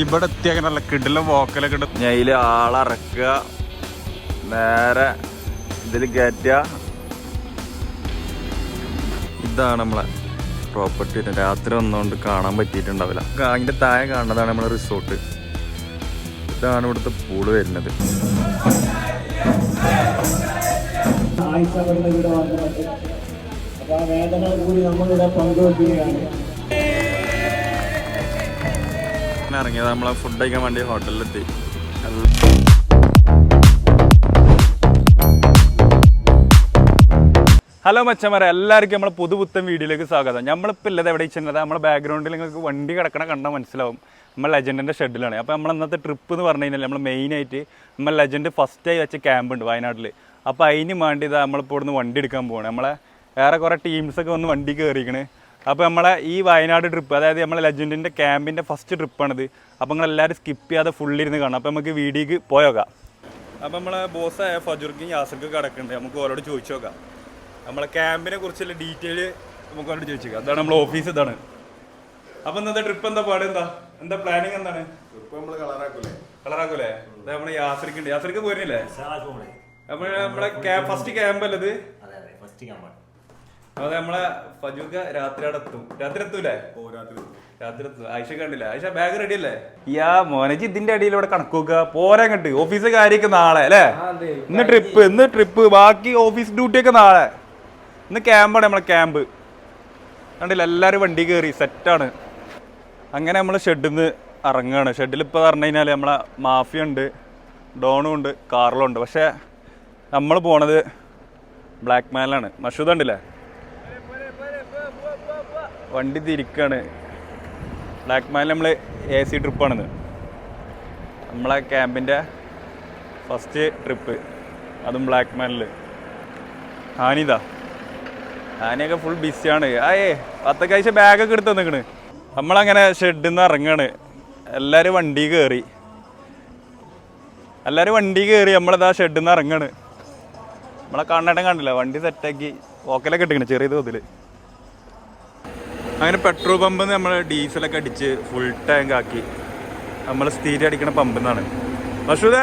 ഇവിടെ എത്തിയാൽ നല്ല കിടില വോക്കലൊക്കെ കിട്ടും ഞയിൽ ആളറക്കുക നേരെ ഇതിൽ കയറ്റുക ഇതാണ് നമ്മളെ പ്രോപ്പർട്ടി രാത്രി വന്നുകൊണ്ട് കാണാൻ പറ്റിയിട്ടുണ്ടാവില്ല. അതിന്റെ താഴെ കാണുന്നതാണ് നമ്മളെ റിസോർട്ട് ഇതാണ് ഇവിടുത്തെ പൂൾ വരുന്നത്. ആയിഷപ്പെടുന്ന ഇവിടെ വന്നിട്ട് അപ്പൊ ആ വേദന കൂടി നമ്മളിവിടെ പങ്കുവെക്കുകയാണ്. അങ്ങനെ ഇറങ്ങിയത്. നമ്മളെ ഫുഡ് കഴിക്കാൻ വേണ്ടി ഹോട്ടലിലെത്തി ഹലോ മച്ചന്മാരെ. എല്ലാവർക്കും നമ്മളെ പുതുപുത്തൻ വീഡിയോയിലേക്ക് സ്വാഗതം. നമ്മളിപ്പോൾ ഇല്ലത് എവിടെ ചെന്നത്? നമ്മുടെ ബാക്ക്ഗ്രൗണ്ടിൽ നിങ്ങൾക്ക് വണ്ടി കിടക്കണ കണ്ടാൽ മനസ്സിലാവും. നമ്മൾ ലെജൻഡിന്റെ ഷെഡിലാണ് അപ്പോൾ നമ്മൾ ഇന്നത്തെ ട്രിപ്പ് എന്ന് പറഞ്ഞു കഴിഞ്ഞാൽ നമ്മൾ മെയിനായിട്ട് നമ്മൾ ലെജൻഡ് ഫസ്റ്റായി വെച്ച ക്യാമ്പ് ഉണ്ട് വയനാട്ടിൽ അപ്പോൾ അതിന് വേണ്ടി ഇതാ നമ്മളിപ്പോൾ ഇവിടുന്ന് വണ്ടി എടുക്കാൻ പോവാണ്. നമ്മളെ വേറെ കുറേ ടീംസൊക്കെ വന്ന് വണ്ടി കയറിക്കണ് അപ്പോൾ നമ്മളെ ഈ വയനാട് ട്രിപ്പ് അതായത് നമ്മളെ ലെജൻഡിന്റെ ക്യാമ്പിന്റെ ഫസ്റ്റ് ട്രിപ്പാണിത് അപ്പോൾ നിങ്ങൾ എല്ലാവരും സ്കിപ്പ് ചെയ്യാതെ ഫുള്ളിരുന്ന് കാണാം അപ്പോൾ നമുക്ക് വീഡിയോക്ക് പോയോക്കാം. അപ്പോൾ നമ്മളെ ബോസായ ഫജുർക്കും യാസർക്കും കിടക്കുന്നുണ്ട്. നമുക്ക് ഓരോട് ചോദിച്ചു നോക്കാം. നമ്മളെ ക്യാമ്പിനെ കുറിച്ചുള്ള ഡീറ്റെയിൽ നമുക്ക് അവരോട് ചോദിച്ചേക്കാം അതാണ് നമ്മളെ ഓഫീസ് ഇതാണ്. അപ്പോൾ ഇന്നത്തെ ട്രിപ്പ് എന്താ പാട്? എന്താ? എന്താ പ്ലാനിങ് എന്താണ്? ട്രിപ്പ് നമ്മൾ കളറാക്കൂലേ? കളറാക്കൂലേ? നമ്മളെ യാസർക്ക് ഉണ്ട് യാസർക്ക് പോരുന്നില്ലേ അപ്പോൾ നമ്മളെ ഫസ്റ്റ് ക്യാമ്പ് അല്ലത് അതെ നമ്മളെ ഫജൂക്ക രാത്രി അവിടെ എത്തും രാത്രി എത്തൂലേ രാത്രി എത്തും ആയിഷ കണ്ടില്ല? ആയിഷ ബാഗ് റെഡി അല്ലേ? യാ മോനജി ഇതിന്റെ അടിയിൽ ഇവിടെ കണക്ക് നോക്കുക പോരാൻ കണ്ട് ഓഫീസ് കാര്യമൊക്കെ നാളെ അല്ലേ? ഇന്ന് ട്രിപ്പ് ഇന്ന് ട്രിപ്പ് ബാക്കി ഓഫീസ് ഡ്യൂട്ടി ഒക്കെ നാളെ. ഇന്ന് ക്യാമ്പാണ് നമ്മളെ ക്യാമ്പ് കണ്ടില്ല? എല്ലാരും വണ്ടി കയറി സെറ്റാണ് അങ്ങനെ നമ്മൾ ഷെഡിൽ നിന്ന് ഇറങ്ങുകയാണ് ഷെഡിൽ ഇപ്പോൾ പറഞ്ഞു കഴിഞ്ഞാൽ നമ്മളെ മാഫിയ ഉണ്ട് ഡോണും ഉണ്ട് കാറിലും ഉണ്ട്. പക്ഷേ നമ്മൾ പോണത് ബ്ലാക്ക് മാനിലാണ് മഷൂദ് ഉണ്ടല്ലേ വണ്ടി തിരിക്കാണ് ബ്ലാക്ക് മാനിൽ നമ്മൾ എ സി ട്രിപ്പാണിത് നമ്മളെ ക്യാമ്പിന്റെ ഫസ്റ്റ് ട്രിപ്പ് അതും ബ്ലാക്ക് മാനിൽ ആനിതാ ആനയൊക്കെ ഫുൾ ബിസിയാണ് ആയേ പത്തക്കാഴ്ച ബാഗൊക്കെ എടുത്ത് നിൽക്കണ് നമ്മളങ്ങനെ ഷെഡിൽ നിന്ന് ഇറങ്ങാണ്. എല്ലാവരും വണ്ടി കയറി എല്ലാവരും വണ്ടി കയറി നമ്മളിതാ ഷെഡിൽ നിന്ന് ഇറങ്ങാണ്. നമ്മളെ കണ്ണടം കണ്ടില്ല വണ്ടി സെറ്റാക്കി ഓക്കലൊക്കെ ഇട്ടിക്കണ് ചെറിയ തോതിൽ അങ്ങനെ പെട്രോൾ പമ്പ് നമ്മൾ ഡീസലൊക്കെ അടിച്ച് ഫുൾ ടാങ്ക് ആക്കി. നമ്മൾ സ്ഥിരം അടിക്കണ പമ്പിൽ നിന്നാണ് മഷൂദേ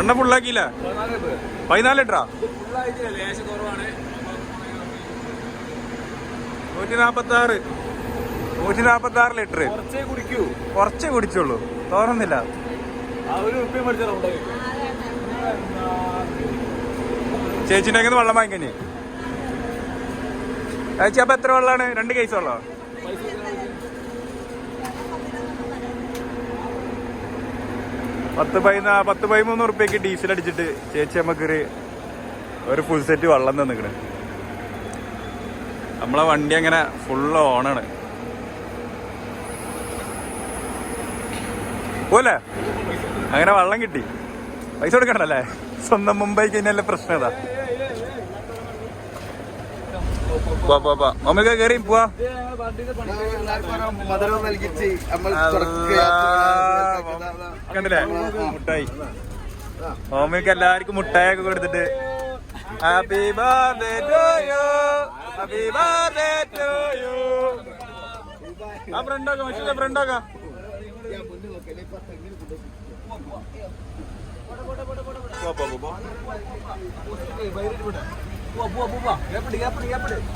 എണ്ണ ഫുള്ളാക്കിയില്ല പതിനാല് ലിറ്ററാ? നൂറ്റി നാപ്പത്തി ആറ് നൂറ്റി നാപ്പത്തി ആറ് ലിറ്റർ കുറച്ചേ കുടിച്ചുള്ളൂ തോന്നുന്നില്ല നിന്ന് വെള്ളം വാങ്ങിക്കഞ്ഞേ. ചേച്ചി അപ്പൊ എത്ര വെള്ളമാണ് രണ്ട് കേസ് വെള്ളോ പത്ത് പതിനാ പത്ത് പതിമൂന്ന് ഉറുപ്പ്യക്ക് ഡീസൽ അടിച്ചിട്ട് ചേച്ചി നമുക്കൊരു ഒരു ഫുൾ സെറ്റ് വെള്ളം തന്നിക്കണ്. നമ്മളെ വണ്ടി അങ്ങനെ ഫുൾ ഓണാണ് പോലെ അങ്ങനെ വെള്ളം കിട്ടി. പൈസ കൊടുക്കണ്ടല്ലേ? സ്വന്തം മുംബൈ കഴിഞ്ഞാൽ പ്രശ്നം മമ്മിക്ക് കയറി പോവാ മധുരം നൽകിച്ച് നമ്മൾ കണ്ടില്ലേ? മുട്ടായി. മമ്മിക്ക് എല്ലാവർക്കും മുട്ടായൊക്കെ കൊടുത്തിട്ട്. Happy birthday to you happy birthday to you ആ ഫ്രണ്ടാക്കാം മനുഷ്യന്റെ ഫ്രണ്ടാക്കാം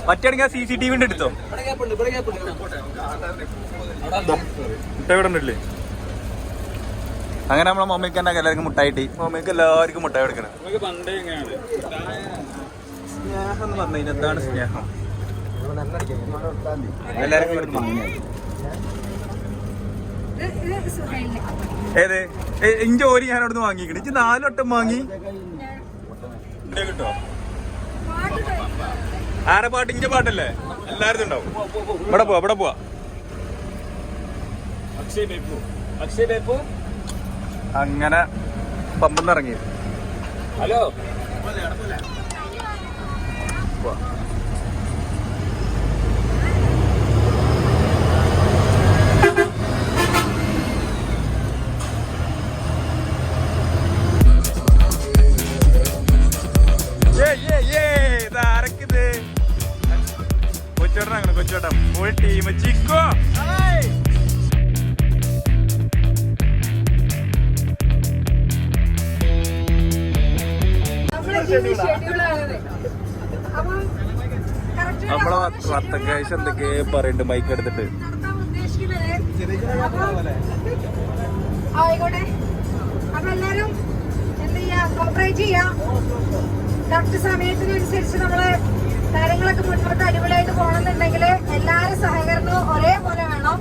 പറ്റുകയാണെങ്കിൽ സി സി ടി വിന്റെ എടുത്തോ മുട്ട ഇവിടെ ഉണ്ടല്ലേ അങ്ങനെ നമ്മളെ മമ്മിക്ക് തന്നെ എല്ലാവർക്കും മുട്ടായിട്ട്. മമ്മിക്ക് എല്ലാവർക്കും മുട്ടായി കൊടുക്കണം. സ്നേഹം എന്ന് പറഞ്ഞു എന്താണ് സ്നേഹം? എല്ലാവർക്കും. ഏത്? ഏ- ഇഞ്ചി ഓരി ഞാൻ അവിടുന്ന് വാങ്ങിക്കണ. ഇഞ്ചി നാലോട്ടം വാങ്ങി. കിട്ടോ? ആരെ പാട്ട്? ഇഞ്ച പാട്ടല്ലേ? എല്ലാരും ഉണ്ടാവും. ഇവിടെ പോവാ ഇവിടെ പോവാ. അങ്ങനെ പമ്പന്ന് ഇറങ്ങി ഹലോ വെച്ചോട്ടെ ഫുൾ ടീം ചിക്കോ? നമ്മളെ വത്തക്കാഴ്ച എന്തൊക്കെ പറയുന്നുണ്ട് ബൈക്ക് എടുത്തിട്ട്? ആയിക്കോട്ടെ. അപ്പൊ എല്ലാരും എന്ത് ചെയ്യാ? കോപ്പറേറ്റ് ചെയ്യാ? കറക്റ്റ് സമയത്തിനനുസരിച്ച് നമ്മളെ കാര്യങ്ങളൊക്കെ മുന്നോട്ട് അടിപൊളിയായിട്ട് പോകണമെന്നുണ്ടെങ്കിൽ എല്ലാവരും സഹകരണവും ഒരേപോലെ വേണം.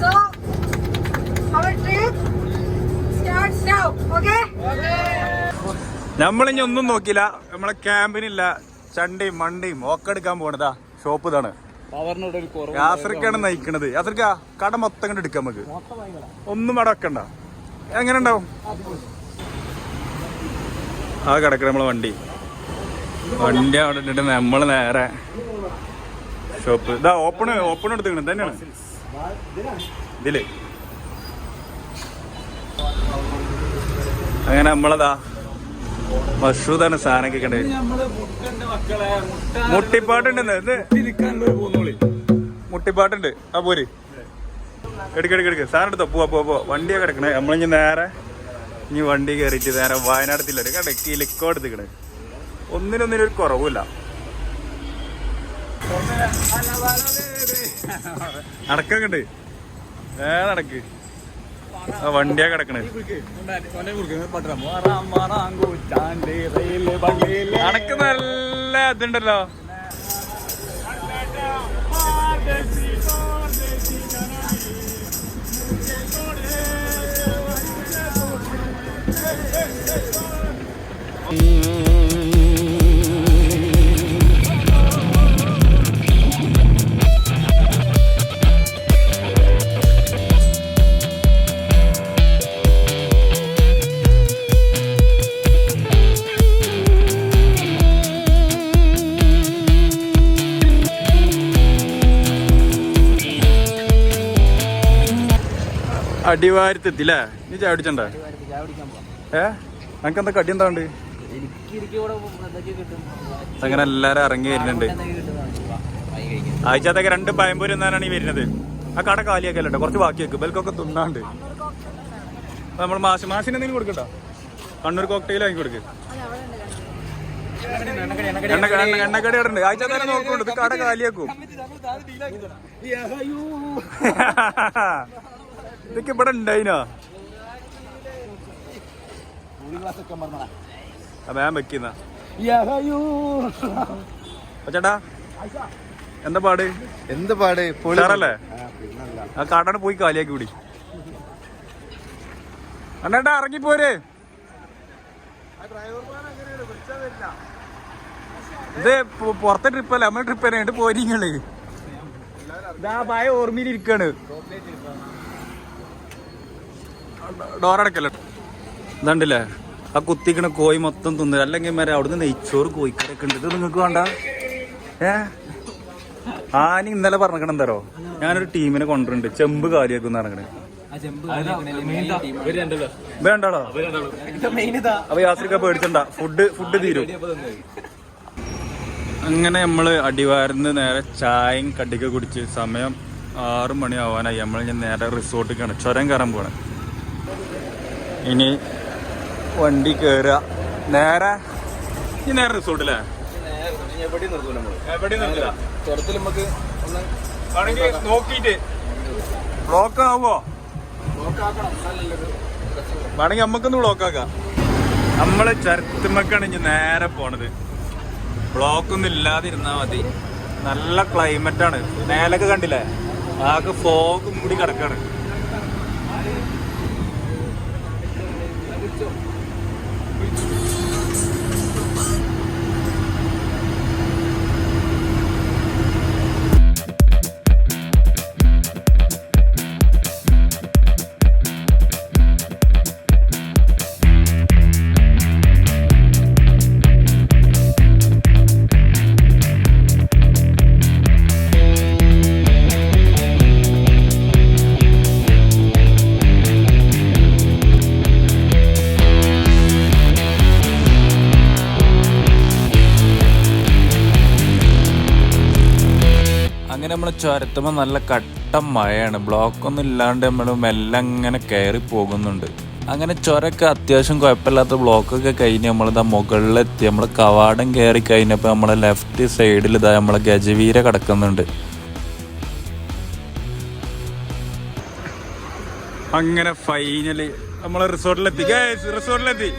സോ അവർ ട്രിപ്പ് സ്റ്റാർട്ട് നൗ ഓക്കെ നമ്മളിനി ഒന്നും നോക്കില്ല നമ്മളെ ക്യാമ്പിനില്ല. ചണ്ടയും മണ്ടിയും ഒക്കെ എടുക്കാൻ പോണതാ. ഷോപ്പ് ഇതാണ്. യാത്രക്കാണ് നയിക്കണത്. യാത്രക്ക കട മൊത്തം കണ്ട് എടുക്കാം നമുക്ക്. ഒന്നും അവിടെ വെക്കണ്ട. എങ്ങനെ ഉണ്ടാവും? ആ കിടക്കണ നമ്മളെ വണ്ടി. വണ്ടി അവിടെ ഇട്ടിട്ട് നമ്മൾ നേരെ ഷോപ്പ് ഇതാ ഓപ്പൺ ഓപ്പൺ എടുത്തിക്കണ തന്നെയാണ്. ഇതിൽ. അങ്ങനെ നമ്മളതാ മഷൂദാണ് സാധനം നമ്മൾ മുട്ടിപ്പാട്ടുണ്ട് മുട്ടിപ്പാട്ടുണ്ട്. ആ പോര്. എടുക്ക എടുക്ക എടുക്ക. സാധനം എടുത്തോ? പോവാ പോവാ വണ്ടിയൊക്കെ കിടക്കണേ. നമ്മളിഞ്ഞ് നേരെ ഇനി വണ്ടി കയറിയിട്ട് നേരെ വയനാടത്തില്ല കണ്ടേ? കിലിക്കോ എടുത്തിക്കണേ ഒന്നിനൊന്നിനും ഒരു കുറവുമില്ല. നടക്കൊക്കെ ഉണ്ട് ഏ നടക്ക്. വണ്ടിയാ കിടക്കണേ. നല്ല ഇതുണ്ടല്ലോ. അടിവാരത്തെത്തില്ലേ നീ ചാടിച്ചണ്ട ഏ? നമുക്ക് എന്താ കടി എന്താ ഉണ്ട് അങ്ങനെ എല്ലാരും ഇറങ്ങി വരുന്നുണ്ട്. ആഴ്ചത്തേക്ക് രണ്ട് പയമ്പൂര് എന്നാണ് ഈ വരുന്നത്. ആ കട കാലിയാക്കല്ലോ കുറച്ച് ബാക്കി വെക്കും. ബൽക്കൊക്കെ തിന്നാണ്ട്. നമ്മൾ മാഷ് മാഷിന് എന്തെങ്കിലും കൊടുക്കണ്ട കണ്ണൂർ കോക്ടെയിൽ വാങ്ങി കൊടുക്ക്. എണ്ണ എണ്ണ- എണ്ണക്കടി അവിടെ ഉണ്ട്. ആഴ്ച തന്നെ നോക്കുന്നുണ്ട്. കട കാലിയാക്കും. ഇതൊക്കെ ഇവിടെ ഉണ്ടായിനോ? ഞാൻ വെക്കുന്ന. ചേട്ടാ എന്താ പാട്? എന്ത് പാട്? ഉഷാറല്ലേ? ആ കാട്ടാണ് പോയി കാലിയാക്കി കൂടി അണ്ണേട്ടാ ഇറങ്ങിപ്പോര്. ഇത് പുറത്തെ ട്രിപ്പല്ല നമ്മളെ ട്രിപ്പ് തന്നെ പോരിങ്ങൾ ഇതാ ഭയ ഓർമ്മയിലിരിക്കാണ്. ഡോറടക്കല്ലോ? ഇതുണ്ടല്ലേ? ആ കുത്തിക്കണ കോഴി മൊത്തം തിന്നു അല്ലെങ്കിൽ മരം അവിടുന്ന് നെയ്ച്ചോറ് കോഴിക്കറൊക്കെ ഉണ്ട്. ഇത് നിങ്ങൾക്ക് വേണ്ട. ഏ? ആനി ഇന്നലെ പറഞ്ഞിരിക്കണം എന്താറോ ഞാനൊരു ടീമിനെ കൊണ്ടുവരുന്നുണ്ട് ചെമ്പ് കാലിയാക്കുന്ന ഇറങ്ങണേ വേണ്ടടോ അപ്പൊ യാത്രക്ക പേടിച്ചണ്ട. ഫുഡ് ഫുഡ് തീരും. അങ്ങനെ നമ്മൾ അടിവാരുന്ന് നേരെ ചായയും കടിയൊക്കെ കുടിച്ച് സമയം ആറു മണി ആവാനായി നമ്മൾ ഞാൻ നേരെ റിസോർട്ടിലേക്കാണ് ചുരം കയറാൻ പോണേ ഇനി വണ്ടി കയറുക നേരെ? ഈ നേരെ റിസോർട്ടില്ലേ എവിടെ നിർത്തും നമ്മൾ. എവിടെ നിർത്തില്ല നമുക്ക് ഒന്ന് വേണമെങ്കിൽ നോക്കിയിട്ട്. ബ്ലോക്ക് ആവോ വേണമെങ്കിൽ നമുക്കൊന്ന് ബ്ലോക്ക് ആക്കാം. നമ്മൾ ചരത്തുമ്മക്കാണ് ഇനി നേരെ പോണത്. ബ്ലോക്ക് ഒന്നും ഇല്ലാതിരുന്നാ മതി. നല്ല ക്ലൈമറ്റാണ് ആണ്. മേലൊക്കെ കണ്ടില്ലേ? ആകെ ഫോഗും കൂടി കിടക്കാണ്. ചുരത്തുമ്പോൾ നല്ല കട്ട മഴയാണ്. ബ്ലോക്ക് ഒന്നും ഇല്ലാണ്ട് നമ്മൾ മെല്ലെ അങ്ങനെ കയറി പോകുന്നുണ്ട്. അങ്ങനെ ചുരമൊക്കെ അത്യാവശ്യം കുഴപ്പമില്ലാത്ത ബ്ലോക്കൊക്കെ കഴിഞ്ഞ് നമ്മളിതാ മുകളിലെത്തി. നമ്മൾ കവാടം കയറി കഴിഞ്ഞപ്പോൾ നമ്മളെ ലെഫ്റ്റ് സൈഡിൽ ഇതാ നമ്മളെ ഗജവീര കിടക്കുന്നുണ്ട്. അങ്ങനെ ഫൈനലി നമ്മളെ റിസോർട്ടിലെത്തി റിസോർട്ടിലെത്തി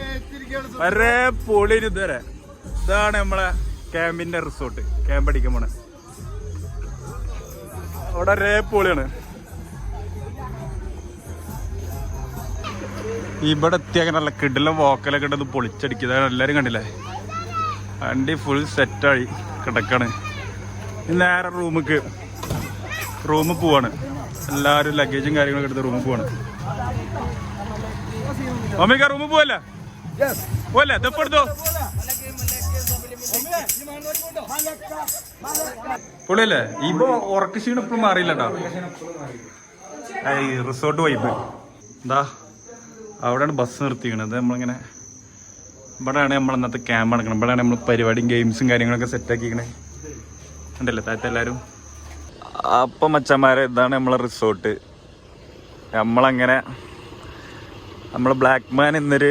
വരെ പൊളി ഇതാണ് നമ്മളെ ക്യാമ്പിന്റെ റിസോർട്ട് ക്യാമ്പ് അടിക്കാൻ പോണെ. അവിടെ ഒരേ പൊളിയാണ്. ഇവിടെ എത്തിയ അങ്ങനെ നല്ല കിടിലം വോക്കലൊക്കെ ഇട്ടത് പൊളിച്ചടിക്കുക. എല്ലാരും കണ്ടില്ലേ? വണ്ടി ഫുൾ സെറ്റായി കിടക്കാണ്. നേരെ റൂമിക്ക്. റൂമിൽ പോവാണ്. എല്ലാവരും ലഗേജും കാര്യങ്ങളൊക്കെ എടുത്ത് റൂമിൽ പോവാണ്. മമ്മിക്ക റൂമിൽ പോവല്ലേ? പോവല്ലേ? ഇതെപ്പെടുത്തോ പൊളിയല്ലേ ഇപ്പൊ ഉറക്ക ക്ഷീണം ഇപ്പോഴും മാറിയില്ല റിസോർട്ട് വൈബ് എന്താ അവിടെയാണ് ബസ് നിർത്തിക്കണത് നമ്മളിങ്ങനെ ഇവിടെയാണ് നമ്മൾ ഇന്നത്തെ ക്യാമ്പ് നടക്കണം ഇവിടെയാണ് നമ്മൾ പരിപാടിയും ഗെയിംസും കാര്യങ്ങളൊക്കെ സെറ്റ് ആക്കിക്കണേ ഉണ്ടല്ലേ താഴത്തെ എല്ലാവരും അപ്പം മച്ചന്മാരെ ഇതാണ് നമ്മളെ റിസോർട്ട് നമ്മളങ്ങനെ നമ്മൾ ബ്ലാക്ക് മാൻ ഇന്നൊരു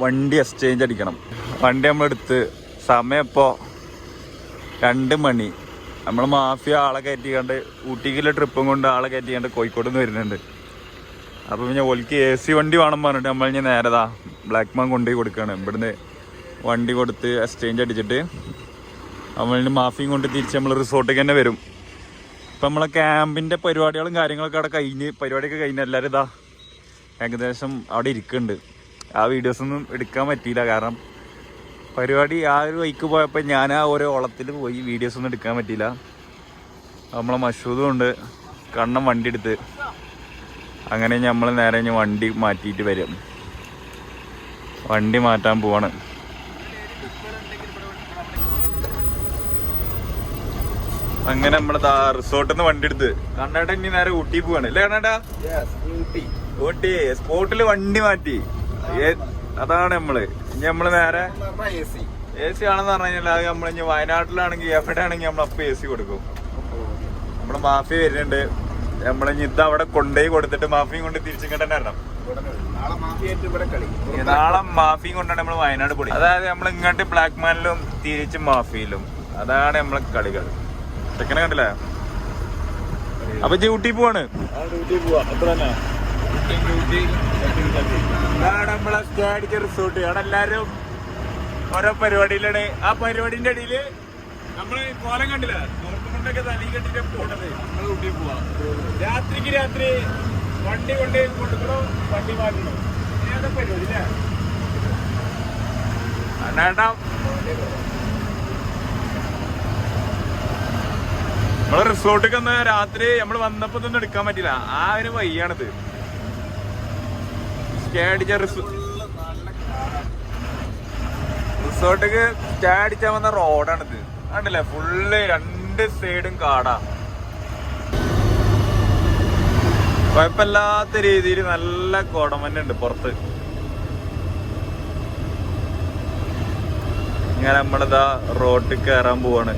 വണ്ടി എക്സ്ചേഞ്ച് അടിക്കണം. വണ്ടി നമ്മളെടുത്ത് സമയം ഇപ്പോൾ രണ്ട് മണി. നമ്മൾ മാഫിയ ആളെ കയറ്റിക്കാണ്ട് ഊട്ടിക്കുള്ള ട്രിപ്പും കൊണ്ട് ആളെ കയറ്റിക്കാണ്ട് കോഴിക്കോട് നിന്ന് വരുന്നുണ്ട്. അപ്പോൾ പിന്നെ ഒലിക്ക് എ സി വണ്ടി വേണം പറഞ്ഞിട്ട് നമ്മൾ ഇനി നേരതാ ബ്ലാക്ക് മാൻ കൊണ്ടുപോയി കൊടുക്കുകയാണ് ഇവിടുന്ന് വണ്ടി കൊടുത്ത് എക്സ്ചേഞ്ച് അടിച്ചിട്ട് നമ്മളിന് മാഫിയും കൊണ്ട് തിരിച്ച് നമ്മൾ റിസോർട്ടിലേക്ക് തന്നെ വരും. ഇപ്പം നമ്മളെ ക്യാമ്പിന്റെ പരിപാടികളും കാര്യങ്ങളൊക്കെ അവിടെ കഴിഞ്ഞ് പരിപാടിയൊക്കെ കഴിഞ്ഞ് എല്ലാവരും ഇതാ ഏകദേശം അവിടെ ഇരിക്കുന്നുണ്ട്. ആ വീഡിയോസൊന്നും എടുക്കാൻ പറ്റിയില്ല. കാരണം പരിപാടി ആ ഒരു വൈക്ക് പോയപ്പോൾ ഞാൻ ആ ഓരോ ഓളത്തിൽ പോയി വീഡിയോസ് ഒന്നും എടുക്കാൻ പറ്റിയില്ല. നമ്മളെ മഷൂദും ഉണ്ട്. കണ്ണം വണ്ടി എടുത്ത് അങ്ങനെ നമ്മൾ നേരെ ഇനി വണ്ടി മാറ്റിയിട്ട് വരും. വണ്ടി മാറ്റാൻ പോവാണ്. അങ്ങനെ നമ്മളെ റിസോർട്ടിൽ നിന്ന് വണ്ടി എടുത്ത് കണ്ണേട്ട ഇനി നേരെ ഊട്ടി പോവാണ്. അല്ലേ കണ്ണേട്ടാ ഊട്ടി. സ്പോട്ടിൽ വണ്ടി മാറ്റി. അതാണ് നമ്മൾ. ഇനി നമ്മൾ നേരെ എ സി ആണെന്ന് പറഞ്ഞു കഴിഞ്ഞാൽ അത് നമ്മൾ ഇനി വയനാട്ടിലാണെങ്കിൽ എവിടെ ആണെങ്കിൽ നമ്മൾ അപ്പൊ എ സി കൊടുക്കും. നമ്മൾ മാഫി വരുന്നുണ്ട്. നമ്മളിനി ഇത് അവിടെ കൊണ്ടുപോയി കൊടുത്തിട്ട് മാഫിയും കൊണ്ട് തിരിച്ചു തന്നെ വരണം. നാളെ മാഫിയും കൊണ്ടാണ് നമ്മൾ വയനാട് പൊടി അതായത് നമ്മൾ ഇങ്ങോട്ട് ബ്ലാക്ക് മാനിലും തിരിച്ച് മാഫിയിലും. അതാണ് നമ്മളെ കളികൾ. ചെക്കനെ കണ്ടില്ലേ? അപ്പൊ ഡ്യൂട്ടി പോവാണ്. ഇതാണ് നമ്മളെ സ്റ്റേ റിസോർട്ട് അവിടെ എല്ലാരും ഓരോ പരിപാടിയിലാണ്. ആ പരിപാടിന്റെ ഇടയിൽ നമ്മൾ കോലം കണ്ടില്ല. കൊണ്ടൊക്കെ തലി കെട്ടിട്ട് പോണത് നമ്മൾ ഊട്ടി പോവാ. രാത്രിക്ക് രാത്രി വണ്ടി കൊണ്ട് കൊടുക്കണോ വണ്ടി മാറ്റണോ ഏതൊക്കെ പരിപാടി അണ്ണാട്ടാ നമ്മളെ റിസോർട്ടിൽ ഒന്ന് രാത്രി നമ്മൾ വന്നപ്പോ എടുക്കാൻ പറ്റില്ല ആ ഒരു വയ്യാണിത് സ്റ്റേ അടിച്ച റിസോർട്ടിക്ക് സ്റ്റേ അടിച്ചാൽ വന്ന റോഡാണിത്. കണ്ടില്ലേ? ഫുള്ള് രണ്ട് സൈഡും കാടാ. കുഴപ്പമില്ലാത്ത രീതിയിൽ നല്ല കോടമഞ്ഞുണ്ട് പുറത്ത്. ഇങ്ങനെ നമ്മളിതാ റോട്ടിൽ കയറാൻ പോവാണ്.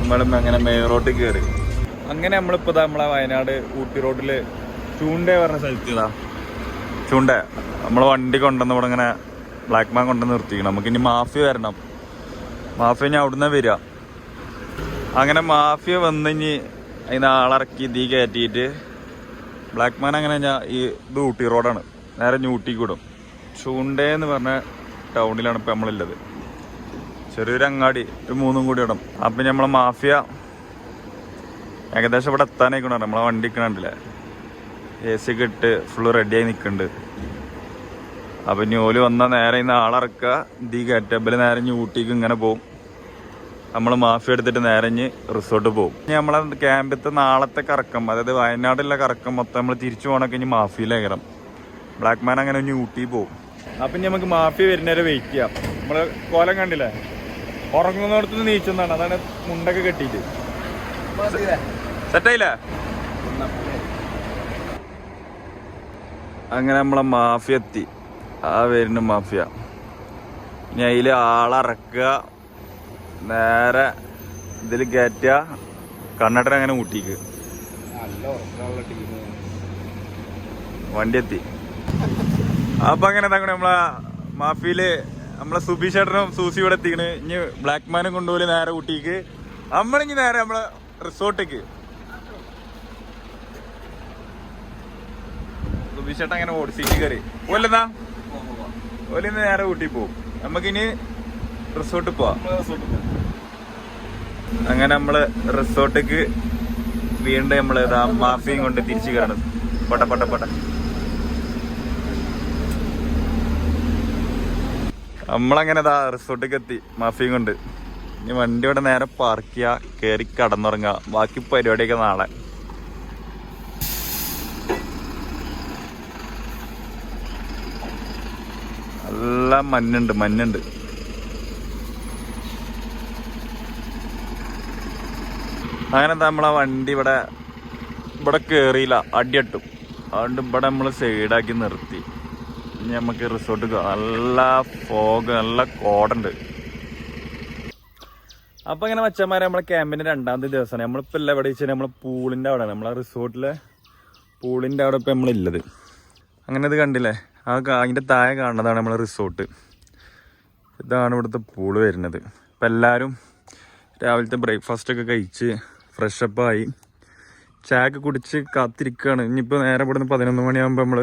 നമ്മളും അങ്ങനെ മെയിൻ റോട്ടിൽ കയറി അങ്ങനെ നമ്മളിപ്പോ നമ്മളെ വയനാട് ഊട്ടി റോഡിൽ ചൂണ്ട പറഞ്ഞ സ്ഥലത്ത് ഇതാ ചൂണ്ട. നമ്മൾ വണ്ടി കൊണ്ടുവന്ന് ഇവിടെ ഇങ്ങനെ ബ്ലാക്ക് മാൻ കൊണ്ടുവന്ന് നിർത്തിക്കണം. നമുക്ക് ഇനി മാഫിയ വരണം. മാഫിയ ഇനി അവിടുന്ന് വരിക. അങ്ങനെ മാഫിയ വന്ന് ഇനി അതിന് ആളിറക്കി ഇതീ കയറ്റിയിട്ട് ബ്ലാക്ക് മാൻ അങ്ങനെ ഞാൻ ഈ ഇത് ഊട്ടി റോഡാണ്. നേരെ ഊട്ടിക്ക് വിടും. ചൂണ്ടയെന്ന് പറഞ്ഞ ടൗണിലാണ് ഇപ്പം നമ്മളുള്ളത്. ചെറിയൊരു അങ്ങാടി ഒരു മൂന്നും കൂടി ഇടും അപ്പം നമ്മളെ മാഫിയ ഏകദേശം ഇവിടെ എത്താനായിക്കണോ നമ്മളെ വണ്ടി കണ്ടില്ലേ എ സി ഒക്കെ ഇട്ട് ഫുള്ള് റെഡിയായി നിൽക്കുന്നുണ്ട് അപ്പം ഇനി ഓൽ വന്നാൽ നേരെ ഇന്ന് ആളിറക്കുക ഇതീ കയറ്റബിൽ നേരെ ഊട്ടിക്ക് ഇങ്ങനെ പോകും നമ്മൾ മാഫി എടുത്തിട്ട് നേരെ റിസോർട്ട് പോകും ഇനി നമ്മളെ ക്യാമ്പത്തെ നാളത്തെ കറക്കം അതായത് വയനാട്ടിലെ കറക്കം മൊത്തം നമ്മൾ തിരിച്ചു പോകണമൊക്കെ ഇനി മാഫിയിലേക്കണം ബ്ലാക്ക് മാൻ അങ്ങനെ ഇനി ഊട്ടി പോകും അപ്പം ഇനി നമുക്ക് മാഫി വരുന്നവരെ വെയിറ്റ് ചെയ്യാം. നമ്മൾ കോലം കണ്ടില്ലേ? ഉറങ്ങുന്നിടത്ത് നീച്ചെന്നാണ് അതാണ് മുണ്ടൊക്കെ കെട്ടിയിട്ട്. സെറ്റായില്ലേ? അങ്ങനെ നമ്മളെ മാഫിയ എത്തി. ആ വരുന്ന മാഫിയ. ഇനി അതിൽ ആളറക്കുക നേരെ ഇതിൽ കയറ്റുക കണ്ണട്ടൻ അങ്ങനെ ടീം വണ്ടി എത്തി. അപ്പൊ അങ്ങനെ തങ്ങണ നമ്മളെ മാഫിയിൽ നമ്മളെ സുബി ചേട്ടനും സൂസി ഇവിടെ എത്തിക്കണ്. ഇനി ബ്ലാക്ക് മാനും കൊണ്ടുപോയി നേരെ ഊട്ടിക്ക്. നമ്മളിഞ്ഞി നേരെ നമ്മളെ റിസോർട്ടേക്ക്. ചേട്ടൻ അങ്ങനെ ഓടി സീറ്റ് കയറി. ഓലെന്നാ ഓലിന്ന് നേരെ ഊട്ടി പോവും. നമുക്കിനി റിസോർട്ടിൽ പോവാം. അങ്ങനെ നമ്മൾ റിസോർട്ടേക്ക് വീണ്ടും നമ്മൾ ഇതാ മാഫിയും കൊണ്ട് തിരിച്ചു കയറണം. പൊട്ട പൊട്ട പൊട്ട. നമ്മളങ്ങനെ ഇതാ റിസോർട്ടിലേക്ക് എത്തി മാഫിയും കൊണ്ട്. ഇനി വണ്ടി ഇവിടെ നേരെ പാർക്ക് ചെയ്യുക കയറി കടന്നുറങ്ങുക ബാക്കി പരിപാടിയൊക്കെ നാളെ. നല്ല മഞ്ഞുണ്ട് മഞ്ഞുണ്ട്. അങ്ങനെ നമ്മളെ വണ്ടി ഇവിടെ ഇവിടെ കേറിയില്ല അടിയട്ടും. അതുകൊണ്ട് ഇവിടെ നമ്മൾ സൈഡാക്കി നിർത്തി. നമുക്ക് റിസോർട്ട് നല്ല ഫോഗ് നല്ല കോടുണ്ട്. അപ്പൊ ഇങ്ങനെ മച്ചന്മാരെ നമ്മളെ ക്യാമ്പിന്റെ രണ്ടാമത്തെ ദിവസമാണ്. നമ്മളിപ്പോ എല്ലാം എവിടെ വെച്ചാൽ നമ്മളെ പൂളിന്റെ അവിടെയാണ്. നമ്മളെ റിസോർട്ടിലെ പൂളിന്റെ അവിടെ ഇപ്പൊ നമ്മളില്ലത്. അങ്ങനെ ഇത് കണ്ടില്ലേ? ആ അതിന്റെ താഴെ കാണുന്നതാണ് നമ്മളെ റിസോർട്ട്. ഇതാണ് ഇവിടുത്തെ പൂൾ വരുന്നത്. ഇപ്പം എല്ലാവരും രാവിലത്തെ ബ്രേക്ക്ഫാസ്റ്റ് ഒക്കെ കഴിച്ച് ഫ്രഷപ്പായി ചായ ഒക്കെ കുടിച്ച് കാത്തിരിക്കുകയാണ് ഇനിയിപ്പോൾ നേരെ ഇവിടുന്ന് പതിനൊന്ന് മണിയാകുമ്പോൾ നമ്മൾ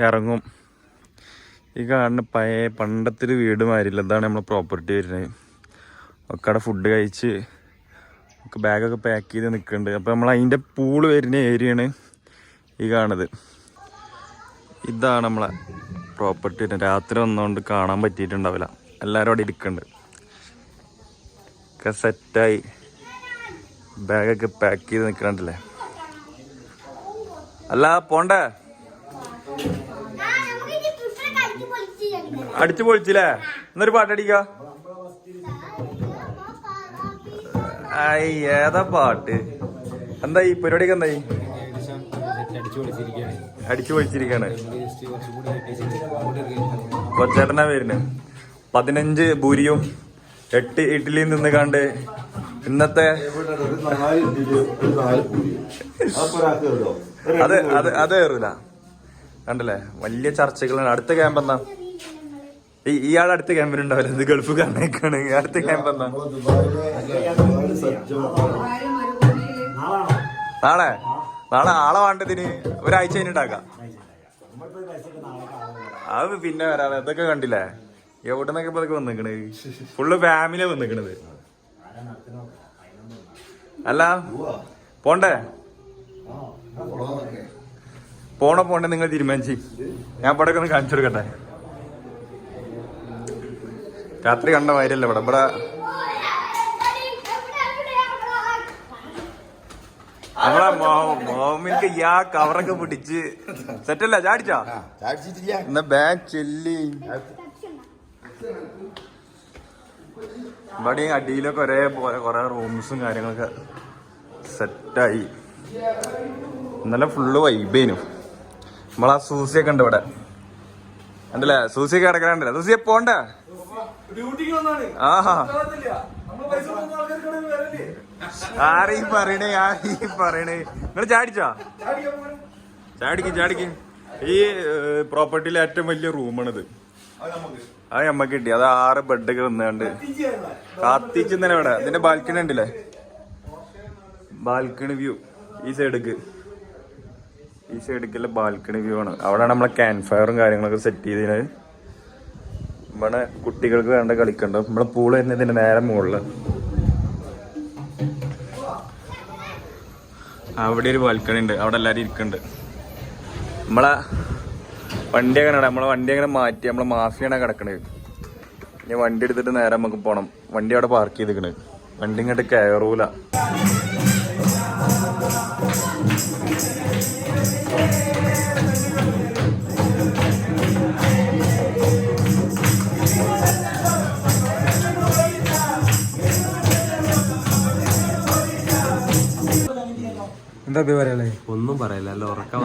ഇറങ്ങും. ഈ കാണുന്ന പഴയ പണ്ടത്തെ വീട് മാതിരില്ല ഇതാണ് നമ്മൾ പ്രോപ്പർട്ടി വരുന്നത്. ഒക്കെ അവിടെ ഫുഡ് കഴിച്ച് ഒക്കെ ബാഗൊക്കെ പാക്ക് ചെയ്ത് നിൽക്കുന്നുണ്ട് അപ്പോൾ നമ്മൾ അതിന്റെ പൂൾ വരുന്ന ഏരിയയാണ് ഈ കാണുന്നത്. ഇതാണ് നമ്മളെ പ്രോപ്പർട്ടി രാത്രി വന്നുകൊണ്ട് കാണാൻ പറ്റിയിട്ടുണ്ടാവില്ല. എല്ലാവരും അവിടെ ഇരിക്കുന്നുണ്ട് ഒക്കെ സെറ്റായി ബാഗൊക്കെ പാക്ക് ചെയ്ത് നിൽക്കണ്ടല്ലേ അല്ല പോണ്ടേ? അടിച്ചു പൊളിച്ചില്ലേ? എന്നൊരു പാട്ടടിക്ക ഏതാ പാട്ട്? എന്തായി? പരിപാടിയൊക്കെ എന്തായി? അടിച്ചു പൊളിച്ചിരിക്കാണ്. കൊച്ചേട്ടനാ പേരിന്. പതിനഞ്ച് ഭൂരിയും എട്ട് ഇഡ്ഡലിയും നിന്ന് കണ്ട് ഇന്നത്തെ അത് അത് അത് കയറൂല. കണ്ടല്ലേ? വലിയ ചർച്ചകളാണ്. അടുത്ത ക്യാമ്പ് എന്നാ ഈ- ഇയാൾ അടുത്ത ക്യാമ്പിലുണ്ടാവില്ല ഇത് ഗൾഫ് കാണേക്കാണ് അടുത്ത ക്യാമ്പ് എന്നാ നാളെ? നാളെ ആളെ വേണ്ടതിന് ഒരാഴ്ച കഴിഞ്ഞിട്ടാക്കാം. അത് പിന്നെ വരാതെ ഇതൊക്കെ കണ്ടില്ലേ? എവിടുന്നൊക്കെ ഇപ്പൊ ഇതൊക്കെ വന്നിക്കണ്? ഫുള്ള് ഫാമിലിയാ വന്നിക്കണത്. അല്ല പോണ്ടേ? പോണ പോണ്ടേ നിങ്ങൾ തീരുമാനിച്ച്. ഞാൻ ഇവിടെ ഒന്ന് കാണിച്ചു കൊടുക്കട്ടെ. രാത്രി കണ്ട മാതിരിയല്ല ഇവിടെ. ഇവിടെ നമ്മളെ മോമിന്റെ ഈ ആ കവറൊക്കെ പിടിച്ച് സെറ്റല്ല ചാടിച്ചാ എന്നാ ബാഗ് ചെല്ലി ഇവിടെ അടിയിലൊക്കെ ഒരേ പോലെ കുറെ റൂംസും കാര്യങ്ങളൊക്കെ സെറ്റായി ഇന്നലെ ഫുള്ള് വൈബേനു നമ്മളാ സൂസിയൊക്കെ ഉണ്ട് ഇവിടെ. ഉണ്ടല്ലേ സൂസിയൊക്കെ കിടക്കണണ്ടല്ലേ? സൂസിയെ പോണ്ടേ? ആഹാ. ആരെയും പറയണേ ആരെയും പറയണേ. നിങ്ങൾ ചാടിച്ചാ? ചാടിക്കും ചാടിക്കും. ഈ പ്രോപ്പർട്ടിയിലെ ഏറ്റവും വലിയ റൂമാണിത്. അത് നമ്മക്ക് കിട്ടി. അത് ആറ് ബെഡൊക്കെ വന്നുകൊണ്ട് കാത്തിച്ചെന്നെ ഇവിടെ. ഇതിന്റെ ബാൽക്കണി ഉണ്ടല്ലേ? ബാൽക്കണി വ്യൂ ഈ സൈഡിക്ക് ഈ സൈഡിക്കുള്ള ബാൽക്കണി വ്യൂ ആണ്. അവിടെയാണ് നമ്മളെ ക്യാൻ ഫയറും കാര്യങ്ങളൊക്കെ സെറ്റ് ചെയ്തതിന് ഇവിടെ കുട്ടികൾക്ക് വേണ്ട കളിക്കണ്ട. നമ്മളെ പൂൾ തന്നെ ഇതിന്റെ നേരെ മുകളിൽ. അവിടെ ഒരു ബാൽക്കണി ഉണ്ട്. അവിടെ എല്ലാരും ഇരിക്കുന്നുണ്ട്. നമ്മളെ വണ്ടി അങ്ങനെ നമ്മളെ വണ്ടി അങ്ങനെ മാറ്റി? നമ്മളെ മാഫിയാണ് കിടക്കണത് ഇനി വണ്ടി എടുത്തിട്ട് നേരെ നമുക്ക് പോകണം വണ്ടി അവിടെ പാർക്ക് ചെയ്തിരിക്കണത് വണ്ടി ഇങ്ങോട്ട് കയറൂല എന്താ പറയാ ഒന്നും പറയല്ല അല്ല ഉറക്കം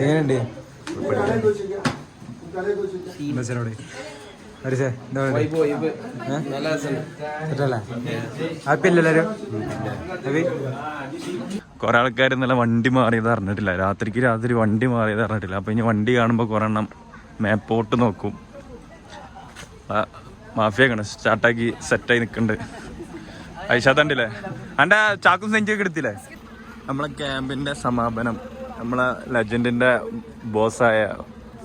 എങ്ങനെയുണ്ട്? കൊറേ ആൾക്കാർ ഇന്നലെ വണ്ടി മാറിയത് അറിഞ്ഞിട്ടില്ല. രാത്രിക്ക് രാത്രി വണ്ടി മാറിയത് അറിഞ്ഞിട്ടില്ല. അപ്പൊ ഇനി വണ്ടി കാണുമ്പോ കൊറേ എണ്ണം മേപ്പോട്ട് നോക്കും. മാഫിയ മാഫിയൊക്കെയാണ് സ്റ്റാർട്ടാക്കി സെറ്റായി നിൽക്കുന്നുണ്ട് ഐഷാ തണ്ടില്ലേ എന്റെ ചാക്കും സെഞ്ചൊക്കെ എടുത്തില്ലേ? നമ്മളെ ക്യാമ്പിന്റെ സമാപനം നമ്മളെ ലെജൻഡിന്റെ ബോസായ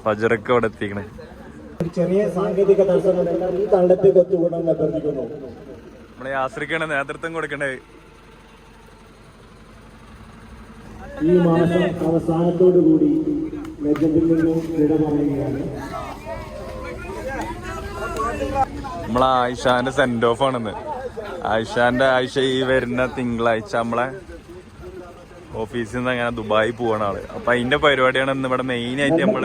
ഫജറൊക്കെ അവിടെ എത്തിക്കണേ. ഒരു ചെറിയ സാങ്കേതിക തടസ്സങ്ങളുണ്ടെങ്കിൽ ഈ തണ്ടത്തേക്ക് ഒത്തുകൂടാൻ അഭ്യർത്ഥിക്കുന്നു. നമ്മളെ ആശ്രയിക്കണ നേതൃത്വം കൊടുക്കണ്ടേ? ഈ മാസം അവസാനത്തോടു കൂടി ലെജൻഡിൽ നിന്നും വിട പറയുകയാണ് നമ്മളെ ആയിഷാന്റെ സെൻഡ് ഓഫ് ആണെന്ന്. ആയിഷാന്റെ ആയിഷ ഈ വരുന്ന തിങ്കളാഴ്ച നമ്മളെ ഓഫീസിൽ നിന്ന് അങ്ങനെ ദുബായി പോവാണ് ആൾ. അപ്പൊ അതിന്റെ പരിപാടിയാണ് ഇന്ന് ഇവിടെ മെയിൻ ആയിട്ട് നമ്മൾ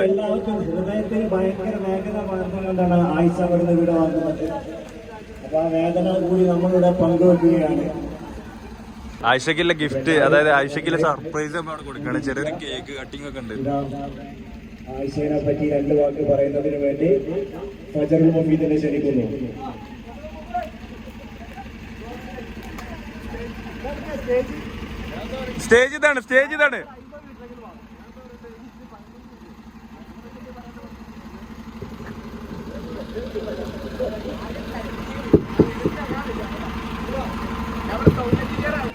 ആയിഷക്കുള്ള ഗിഫ്റ്റ് അതായത് ആയിഷക്കുള്ള സർപ്രൈസ് നമ്മൾ അവിടെ ചെറിയൊരു കേക്ക് കട്ടിംഗ് ഒക്കെ ഉണ്ട്. ആയിഷേനെ ആയിഷയെ പറ്റി രണ്ട് വാക്ക് പറയുന്നതിന് വേണ്ടി ഫജർ മൊഹീദിനെ ക്ഷണിക്കുന്നു. സ്റ്റേജ് ഇതാണ് സ്റ്റേജ് ഇതാണ്.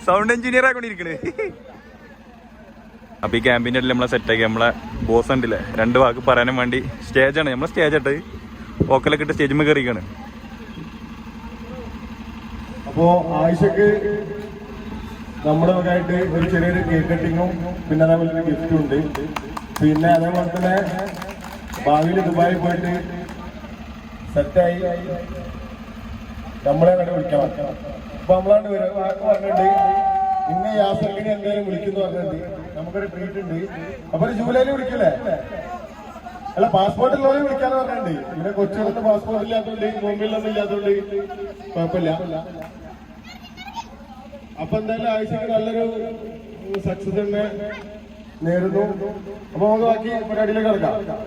സൗണ്ട് എഞ്ചിനീയർ ആയിക്കൊണ്ടിരിക്കണ്. അപ്പൊ ഈ ക്യാമ്പിന്റെ ഇടയിൽ നമ്മളെ സെറ്റാക്കി നമ്മളെ ബോസ് ഉണ്ടല്ലേ രണ്ട് വാക്ക് പറയാനും വേണ്ടി സ്റ്റേജാണ് നമ്മളെ സ്റ്റേജ് ഇട്ട് ഓക്കലൊക്കെ ഇട്ട് സ്റ്റേജിൽ കയറിയാണ് അപ്പോ ആയിഷക്ക് നമ്മുടെ വകയായിട്ട് ഒരു ചെറിയൊരു കേക്ക് കട്ടിങ്ങും പിന്നെ അതേപോലെ ഒരു ഗിഫ്റ്റും ഉണ്ട്. പിന്നെ അതേപോലെ തന്നെ ഭാവിയിൽ ദുബായി പോയിട്ട് സെറ്റായി നമ്മളെ അവിടെ വിളിക്കണം അപ്പൊ നമ്മളാണ്ട് വാക്ക് പറഞ്ഞിട്ടുണ്ട്? ഇന്ന് യാസക്കിനെ എന്തായാലും വിളിക്കുന്നു പറഞ്ഞിട്ടുണ്ട്. നമുക്കൊരു ട്രീറ്റ് ഉണ്ട്. അപ്പൊ ഒരു ജൂലൈയിൽ വിളിക്കല്ലേ? അല്ല പാസ്പോർട്ട് ഉള്ളവരെ വിളിക്കാന്ന് പറഞ്ഞിട്ടുണ്ട്. ഇവിടെ കൊച്ചിടത്ത് പാസ്പോർട്ട് ഇല്ലാത്തതുകൊണ്ട് മുമ്പിലൊന്നും ഇല്ലാത്തതുകൊണ്ട് കുഴപ്പമില്ല. അപ്പൊ എന്തായാലും ആഴ്ചക്ക് നല്ലൊരു സക്സസ് തന്നെ നേരുന്നു. അപ്പൊ നമുക്ക് ബാക്കി പരിപാടിയിലേക്ക് കിടക്കാം.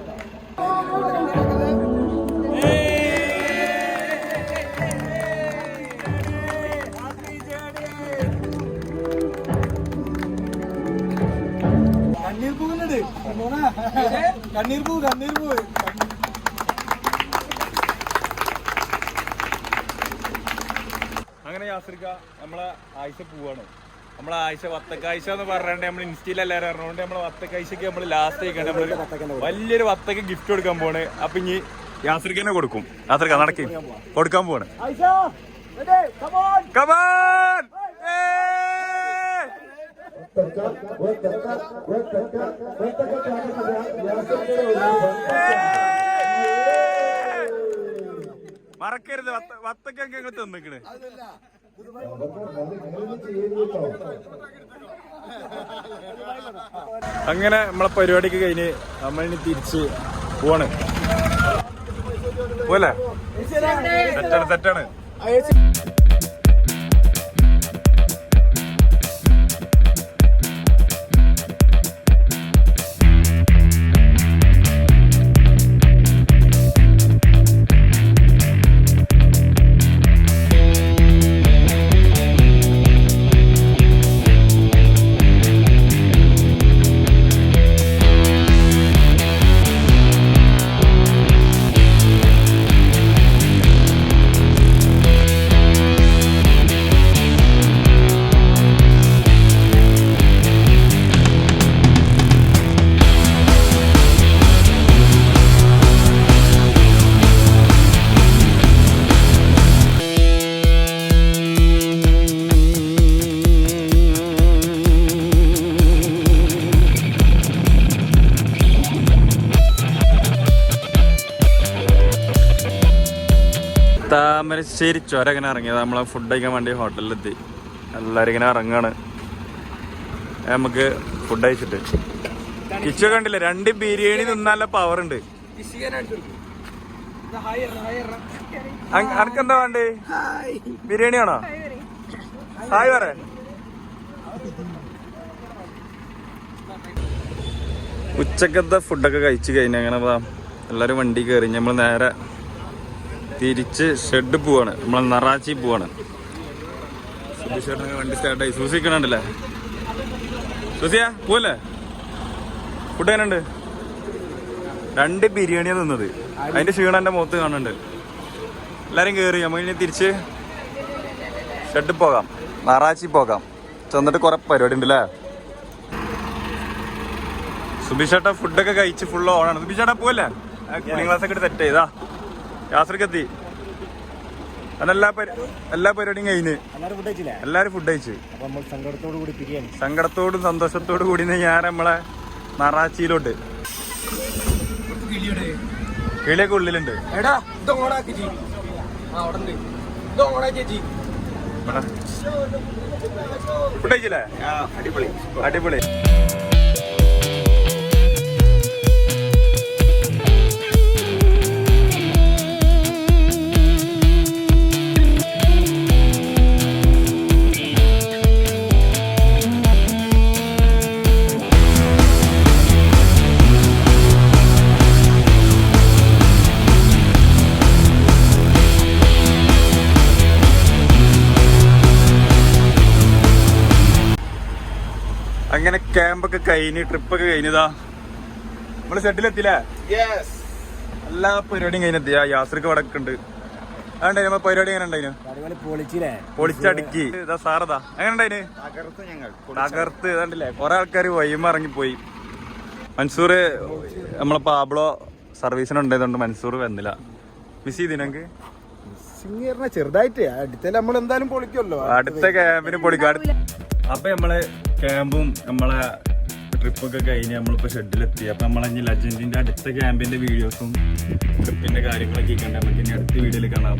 കണ്ണീർ പൂവിനുണ്ട് കണ്ണീർ പൂ കണ്ണീർ പൂവ് അങ്ങനെ യാസ്രിക്ക നമ്മളെ ആഴ്ച പോവാണ്. നമ്മളെ ആഴ്ച വത്തക്കാഴ്ച എന്ന് പറഞ്ഞിട്ട് നമ്മൾ ഇൻസ്റ്റയിൽ എല്ലാവരും അറിഞ്ഞുകൊണ്ട് നമ്മളെ വത്തക്കാഴ്ചക്ക് നമ്മൾ ലാസ്റ്റ് ആയിക്കണ്ട നമ്മൾ വലിയൊരു വത്തക്ക ഗിഫ്റ്റ് കൊടുക്കാൻ പോണേ അപ്പൊ ഇനി യാസ്രിക്കനെ കൊടുക്കും. യാസ്രിക്ക നടക്കി. കൊടുക്കാൻ പോവാണ്. കമാൻ മറക്കരുത്. വത്ത വത്തക്കൊക്കെ അങ്ങ് തന്നിക്കണ്. അങ്ങനെ നമ്മളെ പരിപാടിക്ക് കഴിഞ്ഞ് നമ്മളിനി തിരിച്ച് പോവാണ്. പോലെ തെറ്റാണ് തെറ്റാണ്. താമരശ്ശേരി ചുരം ഇങ്ങനെ ഇറങ്ങിയത് നമ്മളെ ഫുഡ് കഴിക്കാൻ വേണ്ടി ഹോട്ടലിലെത്തി എല്ലാവരും ഇങ്ങനെ ഇറങ്ങാണ്. നമുക്ക് ഫുഡ് കഴിച്ചിട്ട്. കിച്ചു കണ്ടില്ല? രണ്ട് ബിരിയാണി തിന്നാല പവർ ഉണ്ട്. അനക്ക് എന്താ വേണ്ടേ? ബിരിയാണി ആണോ? ഹായ് പറ. ഉച്ചക്കത്തെ ഫുഡൊക്കെ കഴിച്ചു കഴിഞ്ഞാൽ അങ്ങനെ എല്ലാവരും വണ്ടി കയറി നമ്മൾ നേരെ തിരിച്ച് ഷെഡ് പോവാണ്. നമ്മളെ നറാച്ചി പോവാണ്. വണ്ടി സ്റ്റാർട്ടായി. സുസിയ പോവല്ലേ? ഫുഡ് എങ്ങനെയുണ്ട്? രണ്ട് ബിരിയാണിയാ തിന്നത്. അതിന്റെ ക്ഷീണം എന്റെ മുഖത്ത് കാണുന്നുണ്ട്. എല്ലാരും കേറി. നമ്മൾ ഇനി തിരിച്ച് ഷെഡ് പോകാം. നാറാച്ചി പോകാം. ചെന്നിട്ട് കുറെ പരിപാടി ഉണ്ട് അല്ലേ സുബിഷേട്ട ഫുഡൊക്കെ കഴിച്ച് ഫുൾ ഓണാണ് സുബിഷേട്ടാ പോവല്ലേ? കൂളിംഗ് ഗ്ലാസ് ഒക്കെ സെറ്റ് ചെയ്താ. യാത്രയ്ക്ക് അതെല്ലാ എല്ലാ പരി എല്ലാ പരിപാടിയും കഴിഞ്ഞ്. എല്ലാവരും ഫുഡ് കഴിച്ചില്ലേ? എല്ലാരും ഫുഡ് കഴിച്ച്. സങ്കടത്തോടു സന്തോഷത്തോടും കൂടി ഞാൻ നമ്മളെ നറാച്ചിയിലോട്ട്. കിളിയൊക്കെ ഉള്ളിലുണ്ട്. എടാ ഇത് ഓണാക്കി ജി. ആ അവിടെ ഉണ്ട് ഇത് ഓണാക്കി ജി. ഫുഡ് കഴിച്ചില്ലേ? അടിപൊളി. അടിപൊളി. ക്യാമ്പൊക്കെ കഴിഞ്ഞ് ട്രിപ്പൊക്കെ കഴിഞ്ഞതാ. നമ്മൾ ഷെഡിലെത്തില്ലേ എല്ലാ പരിപാടിയും കഴിഞ്ഞെത്തി. ആ യാത്രയ്ക്ക് വടക്കുണ്ട് അതുണ്ടായി നമ്മളെ പരിപാടി എങ്ങനെ ഉണ്ടായിന്? പൊളിച്ചില്ലേ? പൊളിച്ചടുക്കി ഇതാ സാറതാ. എങ്ങനെ ഉണ്ടായിന്? തകർത്ത് ഇതാണ്ടില്ലേ. കൊറേ ആൾക്കാർ വൈമറങ്ങി പോയി മൻസൂർ നമ്മളെ പാബ്ലോ സർവീസിന് ഉണ്ടായതുകൊണ്ട് മൻസൂർ വന്നില്ല. മിസ് സിംഗറിനെ ചെറുതായിട്ട്. അടുത്ത നമ്മൾ എന്തായാലും പൊളിക്കുമല്ലോ അടുത്ത ക്യാമ്പിന് പൊളിക്കും. അടുത്ത അപ്പൊ നമ്മളെ ക്യാമ്പും നമ്മളെ ട്രിപ്പൊക്കെ കഴിഞ്ഞ് നമ്മളിപ്പോ ഷെഡിലെത്തി. അപ്പൊ നമ്മളെ ഇനി ലജൻഡിന്റെ അടുത്ത ക്യാമ്പിന്റെ വീഡിയോസും ട്രിപ്പിന്റെ കാര്യങ്ങളൊക്കെ കണ്ട് നമുക്ക് ഇനി അടുത്ത വീഡിയോയിൽ കാണാം.